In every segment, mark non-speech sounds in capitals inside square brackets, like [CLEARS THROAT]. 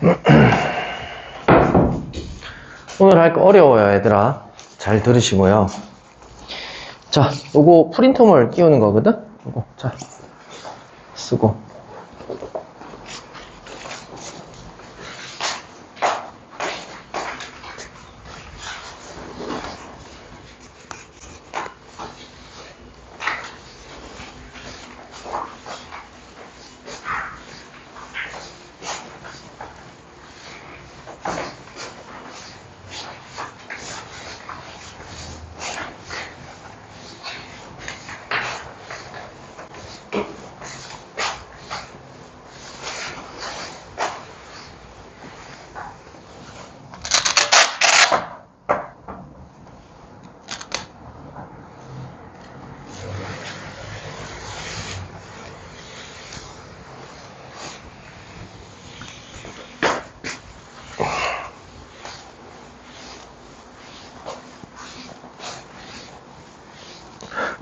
[CLEARS THROAT] 오늘 할 거 어려워요, 얘들아. 잘 들으시고요. 자, 요거 프린터물 끼우는 거거든? 요거, 자, 쓰고.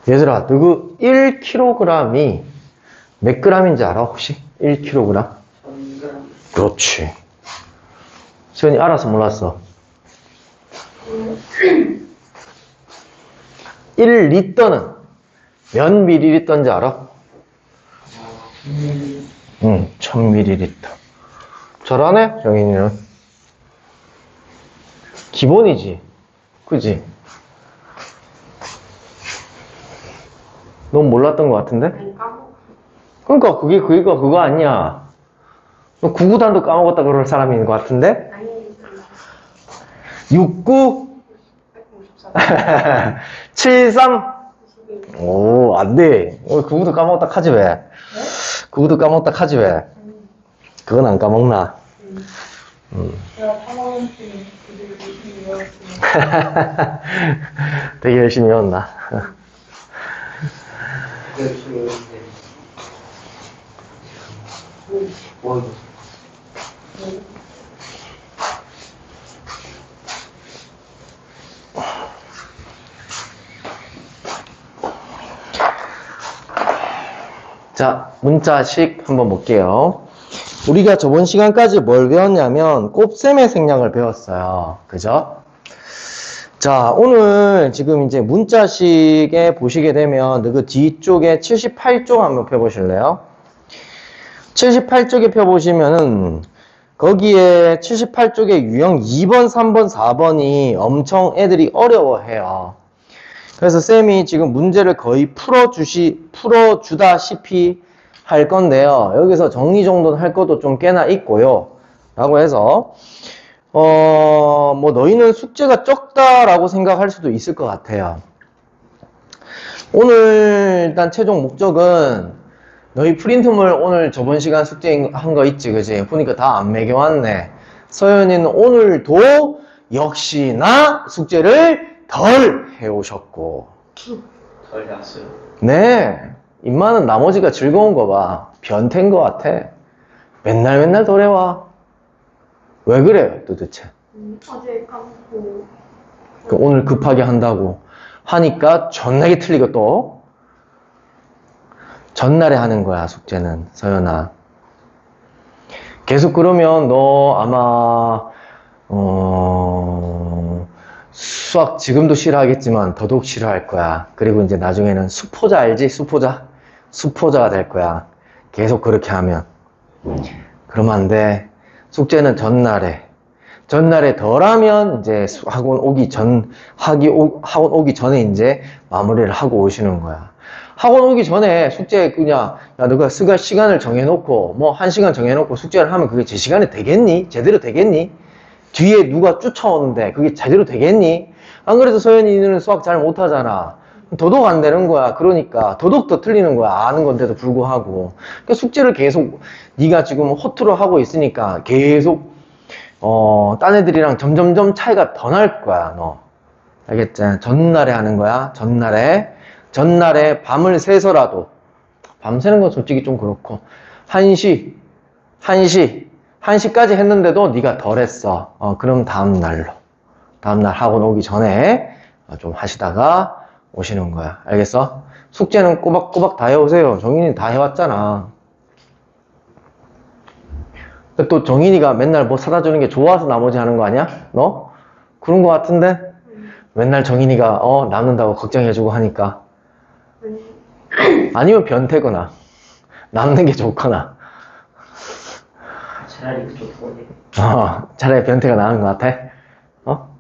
얘들아, 너그 1kg이 몇 g인지 알아, 혹시? 1kg? 그렇지. 수현이 알아서 몰랐어. 1리터는 몇 ml인지 알아? 응, 1000ml. 잘하네, 정인이는. 기본이지. 그지? 넌 몰랐던 것 같은데? 그러니까 그게 그거 그거 아니야. 너 구구단도 까먹었다 그럴 있는 것 같은데? 아니 69 154 73 92 오, 안 돼. 어, 그거도 까먹었다 하지 왜? 그거도 까먹었다 하지 왜? 그건 안 까먹나? 음. 음. 제가 3학년 때 그들을 열심히 외웠으면 되게 열심히 외웠나? [LAUGHS] 자, 문자식 한번 볼게요. 우리가 저번 시간까지 뭘 배웠냐면 곱셈의 생략을 배웠어요. 그죠? 자, 오늘 지금 이제 문자식에 보시게 되면 그 뒤쪽에 78쪽 한번 펴보실래요? 78쪽에 펴보시면은 거기에 78쪽에 유형 2번, 3번, 4번이 엄청 애들이 어려워해요. 그래서 쌤이 지금 문제를 거의 풀어주시, 풀어주다시피 할 건데요. 여기서 정리 정도는 할 것도 좀 꽤나 있고요. 라고 해서, 어, 뭐, 너희는 숙제가 적다라고 생각할 수도 있을 것 같아요. 오늘 일단 최종 목적은 너희 프린트물 오늘 저번 시간 숙제 한 거 있지, 그지? 보니까 다 안 매겨왔네. 서연이는 오늘도 역시나 숙제를 덜 해오셨고. 덜 났어요. 네. 임마는 나머지가 즐거운 거 봐. 변태인 거 같아. 맨날 맨날 덜 해와. 왜 그래, 도대체? 음, 어제 까먹고. 그 오늘 급하게 한다고. 하니까 전나게 틀리고 또 전날에 하는 거야 숙제는. 서연아. 계속 그러면 너 아마 어 수학 지금도 싫어하겠지만 더더욱 싫어할 거야. 그리고 이제 나중에는 수포자 알지? 수포자? 수포자가 될 거야. 계속 그렇게 하면. 그러면 안돼 숙제는 전날에 전날에 덜하면 이제 수- 학원 오기 전 학이 오- 학원 오기 전에 이제 마무리를 하고 오시는 거야. 학원 오기 전에 숙제 그냥 야 너가 쓰가 시간을 정해놓고 뭐 한 시간 정해놓고 숙제를 하면 그게 제 시간에 되겠니? 제대로 되겠니? 뒤에 누가 쫓아오는데 그게 제대로 되겠니? 안 그래도 서현이는 수학 잘 못하잖아. 도덕 안 되는 거야. 그러니까 도덕도 틀리는 거야. 아는 건데도 불구하고. 그러니까 숙제를 계속 네가 지금 허투루 하고 있으니까 계속 어, 딴 애들이랑 점점점 차이가 더 날 거야, 너. 알겠지? 전날에 하는 거야, 전날에. 전날에 밤을 새서라도. 밤새는 건 솔직히 좀 그렇고. 1시, 1시, 1시까지 했는데도 네가 덜 했어. 어, 그럼 다음 날로. 다음 날 학원 오기 전에 어, 좀 하시다가 오시는 거야. 알겠어? 숙제는 꼬박꼬박 다 해오세요. 정인이 다 해왔잖아. 또 정인이가 맨날 뭐 사다 주는 게 좋아서 나머지 하는 거 아니야? 너? 그런 거 같은데? 맨날 정인이가 어 남는다고 걱정해주고 하니까 아니, 아니면 변태거나 남는 게 좋거나 차라리 그쪽. 어, 차라리 변태가 나은 것 같아? 어?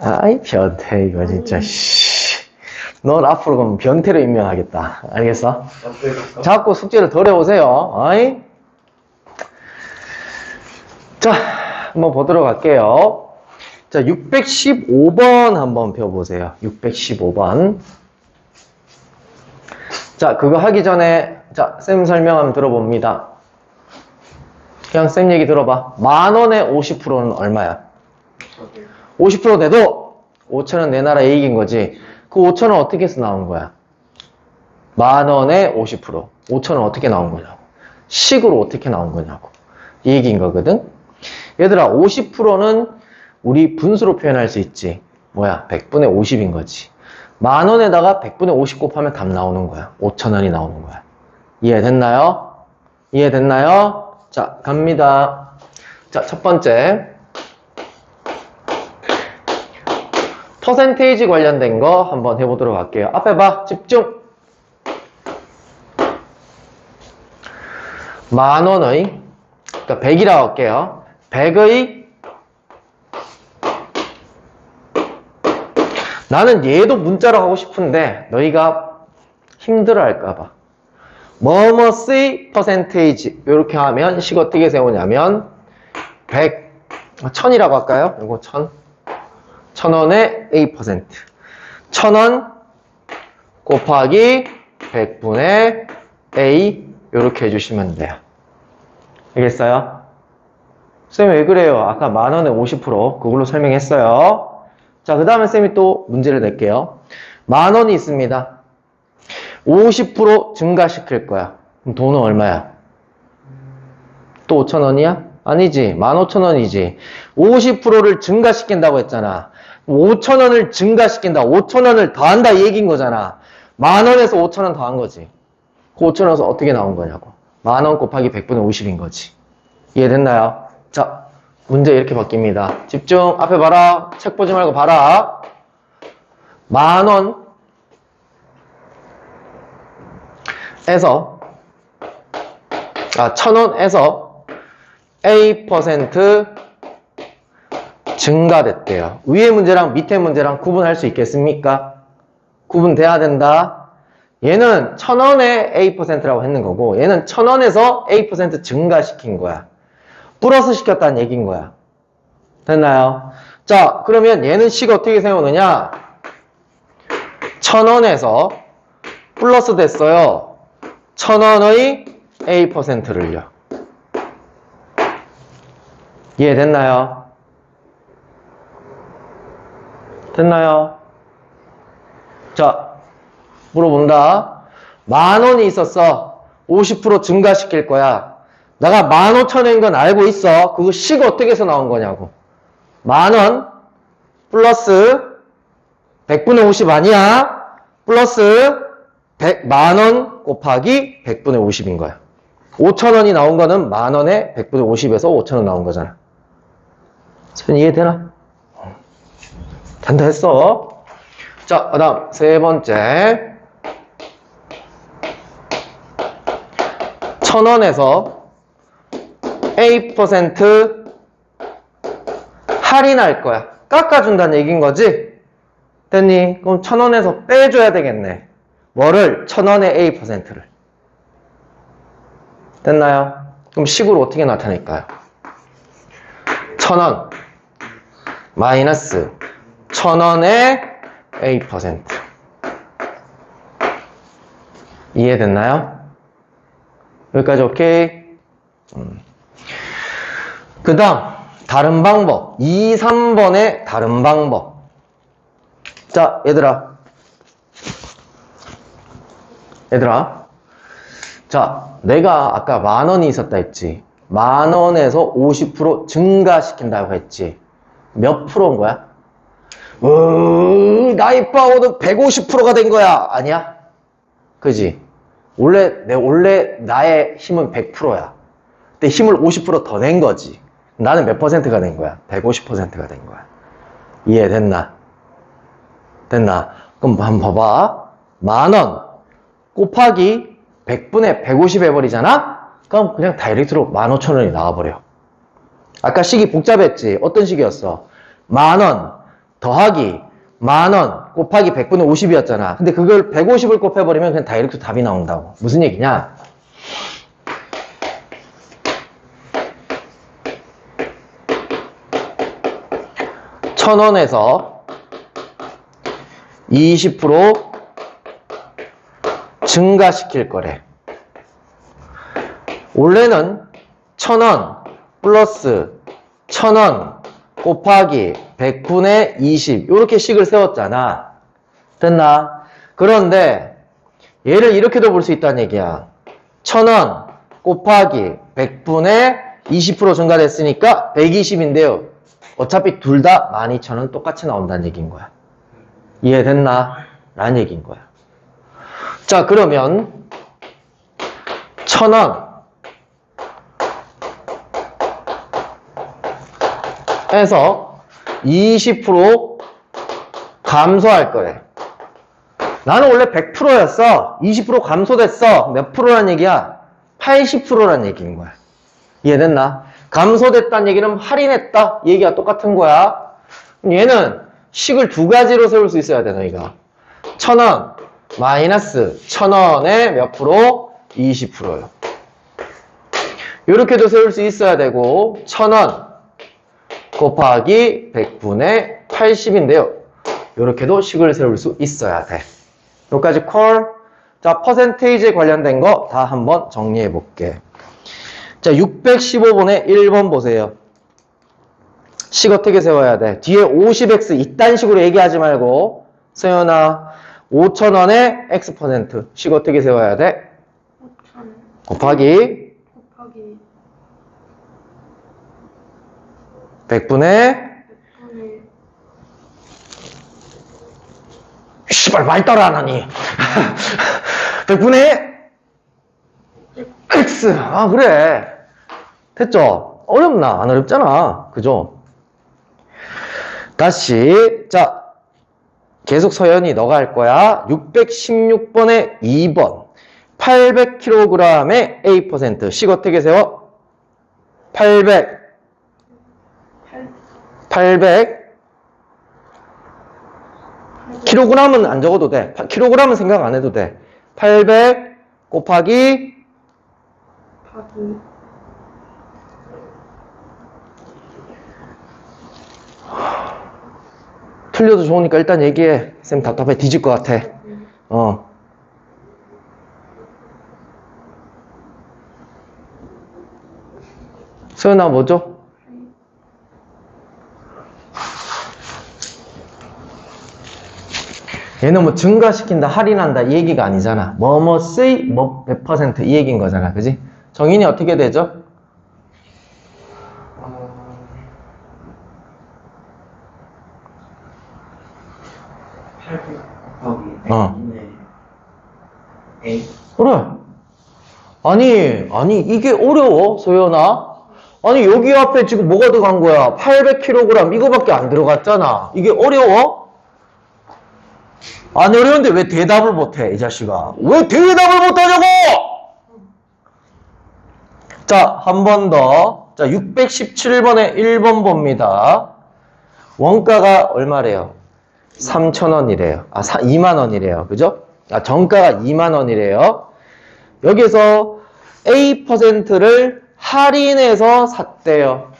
아이 변태 이거 진짜 씨. 넌 앞으로 그럼 변태로 임명하겠다. 알겠어? 자꾸 숙제를 덜 해오세요. 어이? 자 한번 보도록 할게요. 자 615번 한번 펴보세요. 615번. 자 그거 하기 전에 자 쌤 설명 한번 들어봅니다. 그냥 쌤 얘기 들어봐. 만 원에 50%는 얼마야? 50% 내도 5천 원 내놔라 이익인 거지. 그 5천원 어떻게 해서 나온 거야? 만원에 50%. 5천원 어떻게 나온 거냐고. 식으로 어떻게 나온 거냐고. 이 얘기인 거거든. 얘들아 50%는 우리 분수로 표현할 수 있지. 뭐야? 100분의 50인 거지. 만원에다가 100분의 50 곱하면 답 나오는 거야. 5천원이 나오는 거야. 이해됐나요? 이해됐나요? 자, 갑니다. 자, 첫 번째. 퍼센테이지 관련된 거 한번 해보도록 할게요. 앞에 봐. 집중. 만 원의, 그러니까 100이라고 할게요. 100의 나는 얘도 문자로 하고 싶은데 너희가 힘들어 할까봐. 뭐뭐의 퍼센테이지 이렇게 하면 식 어떻게 세우냐면 100, 1000이라고 할까요? 이거 1000. 1000원의 A%. 1000원 곱하기 100분의 A 이렇게 해주시면 돼요. 알겠어요? 쌤왜 그래요? 아까 만 원에 50% 그걸로 설명했어요. 자, 그 다음에 쌤이 또 문제를 낼게요. 만 원이 있습니다. 50% 증가시킬 거야. 그럼 돈은 얼마야? 또 5천 원이야? 아니지. 15,000원이지. 50%를 증가시킨다고 했잖아. 5천 원을 증가시킨다. 5천 원을 더한다 이 얘기인 거잖아. 만 원에서 5천 원 더한 거지. 그 5천 원에서 어떻게 나온 거냐고. 만 원 곱하기 100분의 50인 거지. 이해됐나요? 자, 문제 이렇게 바뀝니다. 집중. 앞에 봐라. 책 보지 말고 봐라. 만 원 에서 아, 천 원에서 A% 증가됐대요. 위에 문제랑 밑에 문제랑 구분할 수 있겠습니까? 구분돼야 된다. 얘는 천원에 A%라고 했는 거고, 얘는 천원에서 A% 증가시킨 거야. 플러스 시켰다는 얘기인 거야. 됐나요? 자, 그러면 얘는 식 어떻게 세우느냐? 천원에서 플러스 됐어요. 천원의 A%를요. 이해됐나요? 됐나요? 자, 물어본다. 만 원이 있었어. 50% 증가시킬 거야. 내가 만 오천 원인 건 알고 있어. 그거 식 어떻게 해서 나온 거냐고. 만 원, 플러스 100분의 50 아니야? 플러스 100, 만원 곱하기 100분의 50인 거야. 5천 원이 나온 거는 만 원에 100분의 50에서 5천 원 나온 거잖아. 선 이해되나? 된다 했어. 자, 그 다음 세 번째. 천 원에서 A% 할인할 거야. 깎아준다는 얘기인 거지? 됐니? 그럼 천 원에서 빼줘야 되겠네. 뭐를? 천 원의 A%를. 됐나요? 그럼 식으로 어떻게 나타낼까요? 천 원. 마이너스 천 원의 A%. 이해됐나요? 여기까지 오케이? 그 다음, 다른 방법. 2, 3번의 다른 방법. 자, 얘들아. 얘들아. 자, 내가 아까 만 원이 있었다 했지. 만 원에서 50% 증가시킨다고 했지. 몇 프로인 거야? 으, 나이 파워도 150%가 된 거야. 아니야? 그지? 원래, 내, 원래 나의 힘은 100%야. 근데 힘을 50%더 낸 거지. 나는 몇 퍼센트가 된 거야? 150%가 된 거야. 이해됐나? 됐나? 그럼 한번 봐봐. 만 원 곱하기 100분의 150 해버리잖아? 그럼 그냥 다이렉트로 15,000원이 나와버려. 아까 식이 복잡했지? 어떤 식이었어? 만 원 더하기 만원 곱하기 100분의 50이었잖아. 근데 그걸 150을 곱해버리면 그냥 다이렉트 답이 나온다고. 무슨 얘기냐? 천 원에서 20% 증가시킬 거래. 원래는 천원 플러스 천원 곱하기 100분의 20 이렇게 식을 세웠잖아. 됐나? 그런데 얘를 이렇게도 볼 수 있다는 얘기야. 천원 곱하기 100분의 20% 증가됐으니까 120인데요. 어차피 둘 다 12,000원 똑같이 나온다는 얘기인 거야. 이해됐나? 라는 얘기인 거야. 자, 그러면 1,000원 에서 20% 감소할 거래. 나는 원래 100%였어. 20% 감소됐어. 몇 프로란 얘기야? 80%란 얘기인 거야. 이해됐나? 감소됐다는 얘기는 할인했다. 얘기가 똑같은 거야. 얘는 식을 두 가지로 세울 수 있어야 돼, 너희가. 1000원 마이너스 1000원에 몇 프로? 20%요. 이렇게도 세울 수 있어야 되고 1000원 곱하기 100분의 80인데요. 이렇게도 식을 세울 수 있어야 돼. 여기까지 콜. 자, 퍼센테이지에 관련된 거 다 한번 정리해 볼게. 자, 615번에 1번 보세요. 식 어떻게 세워야 돼? 뒤에 50x 이딴 식으로 얘기하지 말고 서연아 5천원에 x 퍼센트 식 어떻게 세워야 돼? 5천 곱하기 곱하기 100분의 100분의 씨발 말 따라 안 하니. [LAUGHS] 100분의 x. 아 그래. 됐죠? 어렵나? 안 어렵잖아. 그죠? 다시. 자 계속 서연이 너가 할 거야. 616번에 2번. 800kg의 A 퍼센트. 식 어떻게 세워. 800 8 800 킬로그램은 안 적어도 돼. 파- 킬로그램은 생각 안 해도 돼. 800 곱하기 곱하기 틀려도 좋으니까 일단 얘기해. 쌤 답답해 뒤질 것 같아. 어. 소연아 뭐죠? 얘는 뭐 증가시킨다, 할인한다 이 얘기가 아니잖아. 뭐뭐 쓰이 뭐몇 퍼센트 이 얘기인 거잖아, 그지? 정인이 어떻게 되죠? 어... 800 곱하기 어. 100분의 A 그래. 아니, 아니, 이게 어려워, 소연아? 아니, 여기 앞에 지금 뭐가 들어간 거야? 800kg 이거밖에 안 들어갔잖아. 이게 어려워? 안 어려운데 왜 대답을 못해, 이 자식아? 왜 대답을 못하냐고! 자, 한 번 더. 자, 617번에 1번 봅니다. 원가가 얼마래요? 3,000원이래요. 아, 2만원이래요. 그죠? 아, 정가가 2만원이래요. 여기서 A%를 할인해서 샀대요.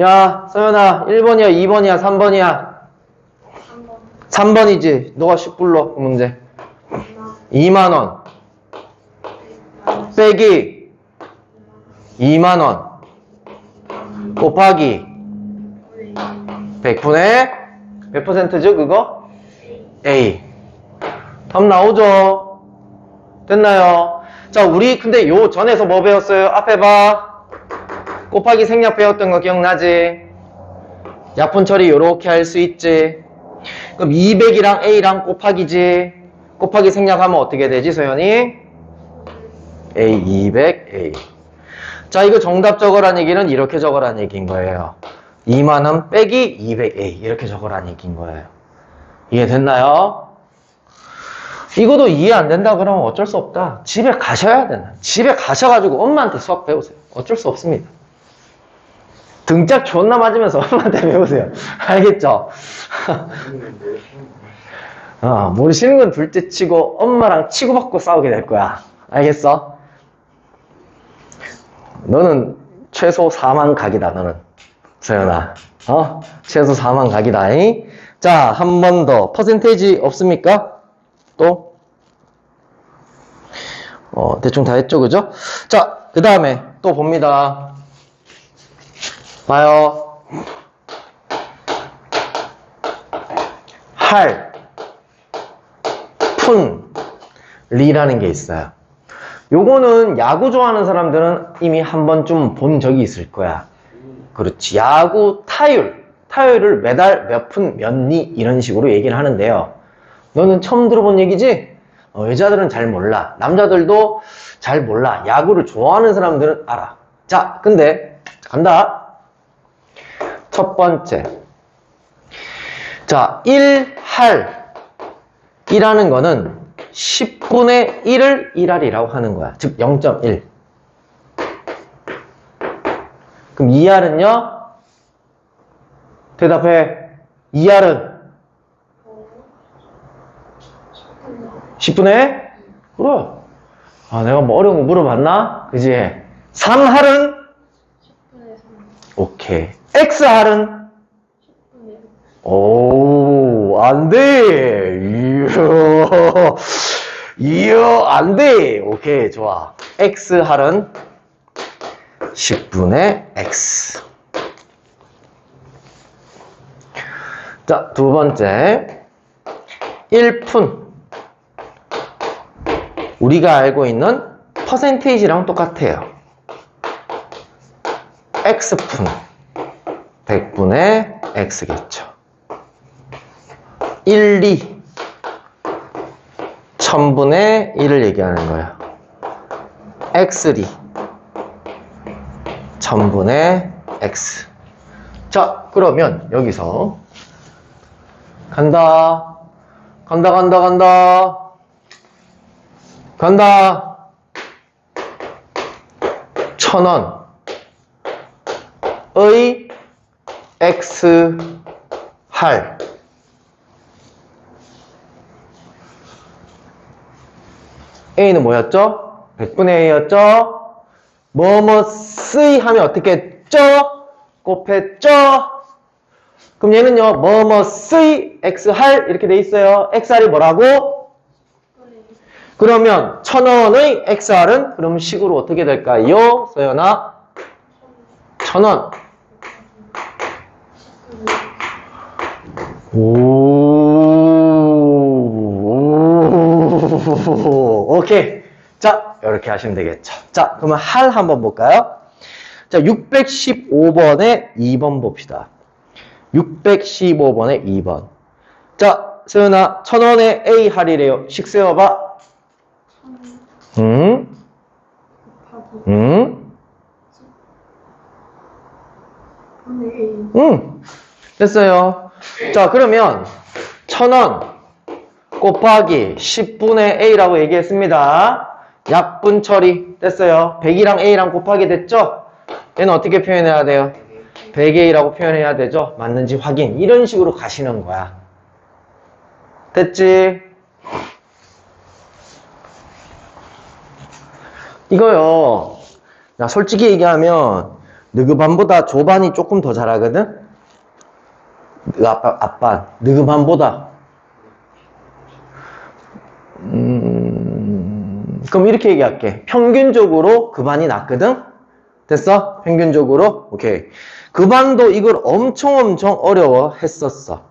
야, 서연아, 1번이야, 2번이야, 3번이야? 3번 3번이지. 너가 10 불러, 그 문제. 2만원. 빼기 2만원. 곱하기 100분의 몇 퍼센트죠, 그거? A. 답 나오죠? 됐나요? 자, 우리 근데 요 전에서 뭐 배웠어요? 앞에 봐. 곱하기 생략 배웠던 거 기억나지? 약분 처리 요렇게 할 수 있지. 그럼 200이랑 A랑 곱하기지. 곱하기 생략하면 어떻게 되지, 소연이? A 200 A. 자, 자, 이거 정답 적어란 얘기는 이렇게 적어란 얘기인 거예요. 2만원 빼기 200A. 이렇게 적어란 얘기인 거예요. 이해됐나요? 이것도 이해 안 된다 그러면 어쩔 수 없다. 집에 가셔야 되나. 집에 가셔가지고 엄마한테 수학 배우세요. 어쩔 수 없습니다. 등짝 존나 맞으면서 엄마한테 배우세요. [LAUGHS] 알겠죠? 어, 모르시는 건 둘째 치고 엄마랑 치고받고 싸우게 될 거야. 알겠어? 너는 최소 4만 각이다, 너는. 서연아. 어? 최소 4만 각이다. 잉? 자, 한 번 더. 퍼센테이지 없습니까? 또? 어, 대충 다 했죠, 그죠? 자, 그 다음에 또 봅니다. 봐요. 할. 푼, 리라는 게 있어요. 요거는 야구 좋아하는 사람들은 이미 한 번쯤 본 적이 있을 거야. 그렇지. 야구 타율. 타율을 매달 몇 푼, 몇 리, 이런 식으로 얘기를 하는데요. 너는 처음 들어본 얘기지? 어, 여자들은 잘 몰라. 남자들도 잘 몰라. 야구를 좋아하는 사람들은 알아. 자, 근데, 간다. 첫 번째. 자, 1할. 1하는 거는 10분의 1을 1할이라고 하는 거야. 즉 0.1. 그럼 2할은요? 대답해. 2할은 10분의? 그래. 아, 내가 뭐 어려운 거 물어봤나? 그지? 3할은? 10분의 3, 오케이. X할은? 10분의 6, 오, 안 돼. 이야, 이야, 안 돼. 오케이, 좋아. X 할은 10분의 X. 자, 두 번째. 1푼. 우리가 알고 있는 퍼센테이지랑 똑같아요. X푼. 100분의 X겠죠. 1, 2 천분의 1을 얘기하는 거예요. x2 천분의 x 자 그러면 여기서 간다 간다 간다 간다 간다 천원 의 x 할 A는 뭐였죠? 100분의 A였죠? 뭐뭐 쓰이 하면 어떻게 했죠? 곱했죠? 그럼 얘는요, 뭐뭐 쓰이 X할 이렇게 돼 있어요. XR이 뭐라고? 10분의 6, 그러면 천원의 XR은 그럼 식으로 어떻게 될까요? 소연아? 천원. 10분의 6, 오, 오케이. 자, 이렇게 하시면 되겠죠. 자, 그러면 할 한번 볼까요? 자, 615번에 2번 봅시다. 615번에 2번. 자, 세연아, 천원에 A 할이래요. 식 세워봐. 1000 응? 응? 10분의 1, 응. 됐어요. 자, 그러면 천원 곱하기 10분의 A라고 얘기했습니다. 약분 처리 됐어요. 100이랑 A랑 곱하기 됐죠? 얘는 어떻게 표현해야 돼요? 100A라고 표현해야 되죠? 맞는지 확인. 이런 식으로 가시는 거야. 됐지? 이거요. 나 솔직히 얘기하면 느그반보다 조반이 조금 더 잘하거든? 느 아빠, 아빠, 느그반보다. 음, 그럼 이렇게 얘기할게. 평균적으로 그 반이 낫거든? 됐어? 평균적으로? 오케이. 그 반도 이걸 엄청 엄청 어려워 했었어.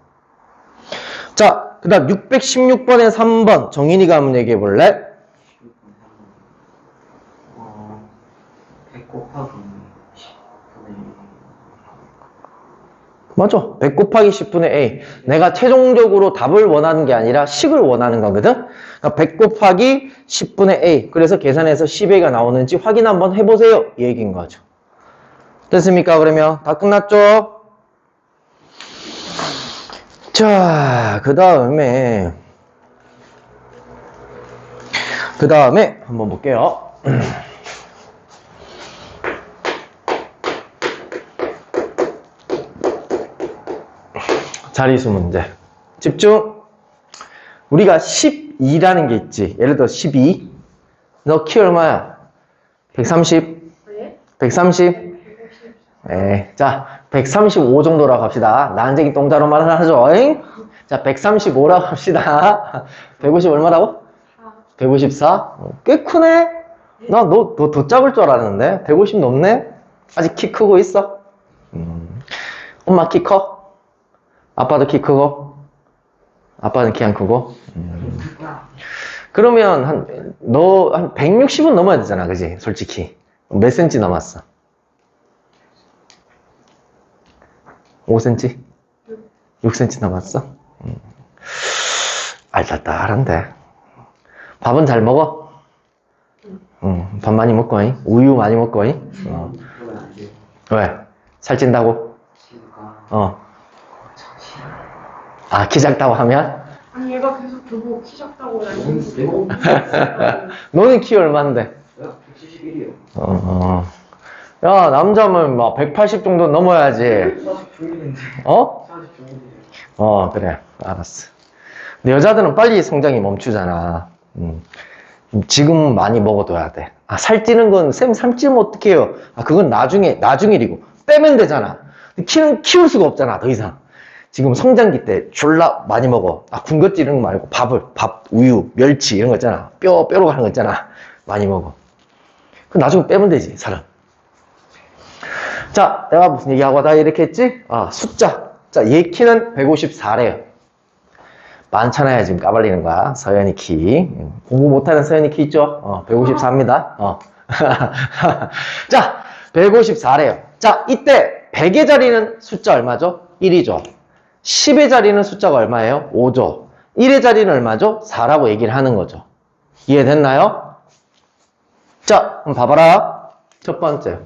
자, 그 다음 616번에 3번. 정인이가 한번 얘기해 볼래? 어, 100 곱하기 10분의 맞아. 100 곱하기 10분의 a. 내가 최종적으로 답을 원하는 게 아니라 식을 원하는 거거든. 그러니까 100 곱하기 10분의 a. 그래서 계산해서 10a가 나오는지 확인 한번 해보세요. 이 얘기인 거죠. 됐습니까? 그러면 다 끝났죠? 자, 그 다음에 그 다음에 한번 볼게요. [CLEARS THROAT] 자리수 문제. 집중. 우리가 12라는 게 있지. 예를 들어 12. 너 키 얼마야? 130? 네? 130? 150. 네. 자, 135 정도라고 합시다. 난쟁이 똥자로 말을 하죠. 잉? 자, 135라고 합시다. [LAUGHS] 150 얼마라고? 154? 어, 꽤 크네? 나 너, 너 더 작을 줄 알았는데? 150 넘네? 아직 키 크고 있어? 음. 엄마 키 커? 아빠도 키 크고? 아빠는 키 안 크고? 음. 그러면 한, 너, 한 160은 넘어야 되잖아, 그지? 솔직히. 몇 센치 넘었어? 5cm? 6cm 남았어? 음. 알딸딸한데. 밥은 잘 먹어? 응, 밥 많이 먹고, 잉? 우유 많이 먹고, 잉? 어. 왜? 살찐다고? 어. 아, 키 작다고 하면? 아니 얘가 계속 저보고 키 작다고 너무 [LAUGHS] 너는 키 얼만데? 171이요. 어, 어. 야, 남자면 막 180 정도 넘어야지. 40 중이는데. 어? 40 중이는데. 어, 그래. 알았어. 근데 여자들은 빨리 성장이 멈추잖아. 음. 지금 많이 먹어둬야 돼. 아, 살찌는 건, 쌤, 살찌면 어떡해요? 아, 그건 나중에, 나중 일이고. 빼면 되잖아. 근데 키는 키울 수가 없잖아, 더 이상. 지금 성장기 때 졸라 많이 먹어. 아, 군것질 이런 거 말고 밥을, 밥, 우유, 멸치 이런 거 있잖아. 뼈, 뼈로 가는 거 있잖아. 많이 먹어. 그 나중에 빼면 되지, 살은. 자, 내가 무슨 얘기하고 다 이렇게 했지? 아, 숫자. 자, 얘 키는 154래요. 많잖아요, 지금 까발리는 거야. 서연이 키. 공부 못하는 서연이 키 있죠? 어, 154입니다. 어. [LAUGHS] 자, 154래요. 자, 이때 100의 자리는 숫자 얼마죠? 1이죠. 10의 자리는 숫자가 얼마예요? 5죠. 1의 자리는 얼마죠? 4라고 얘기를 하는 거죠. 이해됐나요? 자, 그럼 봐봐라. 첫 번째.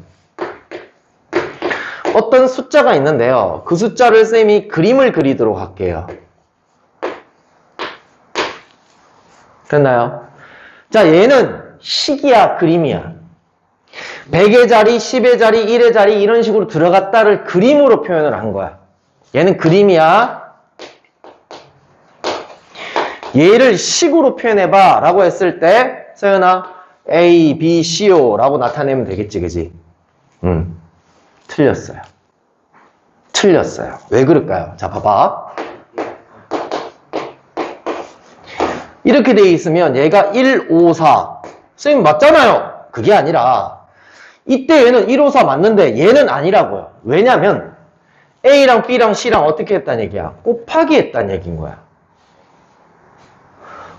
어떤 숫자가 있는데요. 그 숫자를 쌤이 그림을 그리도록 할게요. 됐나요? 자, 얘는 식이야, 그림이야. 100의 자리, 10의 자리, 1의 자리 이런 식으로 들어갔다를 그림으로 표현을 한 거야. 얘는 그림이야. 얘를 식으로 표현해봐 라고 했을 때 서연아 A, B, C, O 라고 나타내면 되겠지, 그지? 음, 틀렸어요. 틀렸어요. 왜 그럴까요? 자, 봐봐. 이렇게 돼 있으면 얘가 1, 5, 4. 선생님 맞잖아요. 그게 아니라 이때 얘는 1, 5, 4 맞는데 얘는 아니라고요. 왜냐면 A랑 B랑 C랑 어떻게 했다는 얘기야? 곱하기 했다는 얘기인 거야.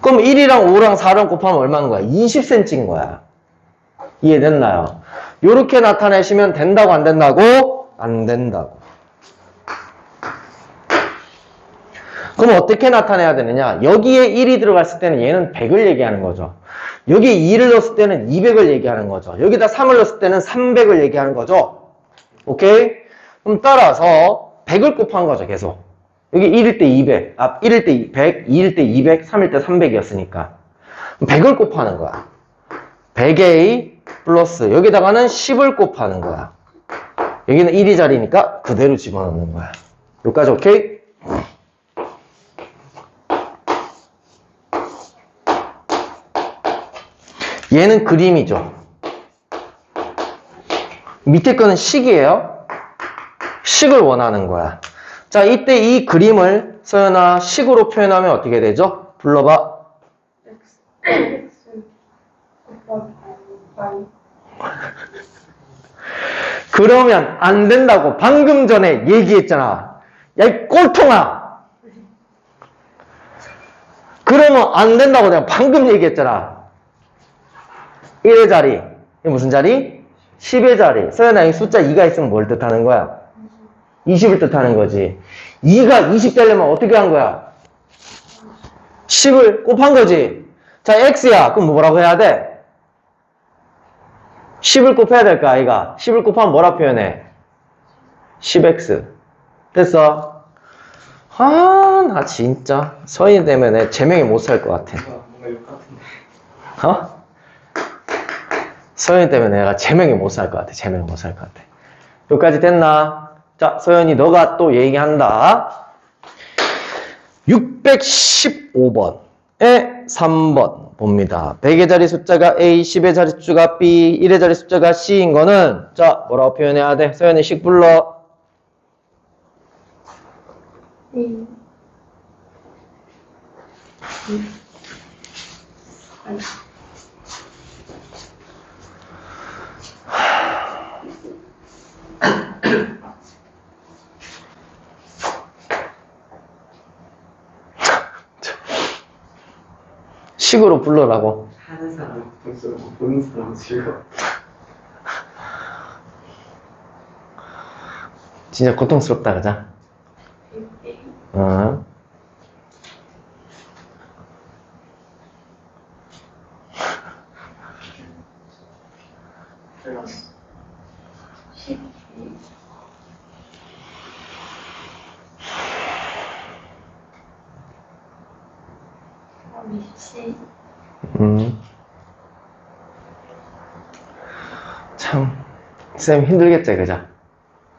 그럼 1이랑 5랑 4랑 곱하면 얼마인 거야? 20cm인 거야. 이해됐나요? 이렇게 나타내시면 된다고 안 된다고? 안 된다고. 그럼 어떻게 나타내야 되느냐? 여기에 1이 들어갔을 때는 얘는 100을 얘기하는 거죠. 여기에 2를 넣었을 때는 200을 얘기하는 거죠. 여기다 3을 넣었을 때는 300을 얘기하는 거죠. 오케이? 그럼 따라서 100을 곱한 거죠, 계속. 여기 1일 때 200, 아, 1일 때 100, 2일 때 200, 3일 때 300이었으니까. 100을 곱하는 거야. 100A 플러스, 여기다가는 10을 곱하는 거야. 여기는 1이 자리니까 그대로 집어넣는 거야. 여기까지 오케이? 얘는 그림이죠. 밑에 거는 식이에요. 식을 원하는 거야. 자, 이때 이 그림을 서연아 식으로 표현하면 어떻게 되죠? 불러봐. [LAUGHS] 그러면 안 된다고 방금 전에 얘기했잖아. 야, 이 꼴통아! 그러면 안 된다고 내가 방금 얘기했잖아. 1의 자리. 이게 무슨 자리? 10의 자리. 서연아, 이 숫자 2가 있으면 뭘 뜻하는 거야? 20을 뜻하는 거지. 2가 20 되려면 어떻게 한 거야? 10을 곱한 거지. 자, x야. 그럼 뭐라고 해야 돼? 10을 곱해야 될까, 아이가? 10을 곱하면 뭐라 표현해? 10x. 됐어? 아, 나 진짜. 서인이 때문에 제명이 못 살 것 같아. 어? 서연이 때문에 내가 제명이 못 살 것 같아. 제명 못살 것 같아. 여기까지 됐나? 자, 서연이 너가 또 얘기한다. 615번에 3번 봅니다. 100의 자리 숫자가 A, 10의 자리 숫자가 B, 1의 자리 숫자가 C인 거는 자, 뭐라고 표현해야 돼? 서연이 식 불러. 네. 음. 식으로 불러라고. 하는 사람 고통스럽고 보는 사람 즐거워. 진짜 고통스럽다, 그자? 네. 어. 플러스 12 그럼 27 음. 참, 쌤 힘들겠지, 그자?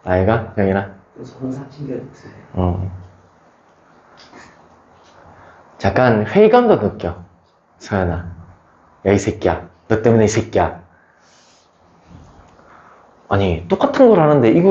아이가? 영이나? 그래서 항상 챙겨줬어요. 어. 약간 회의감도 느껴. 서연아. 야, 이 새끼야. 너 때문에 이 새끼야. 아니, 똑같은 걸 하는데 이거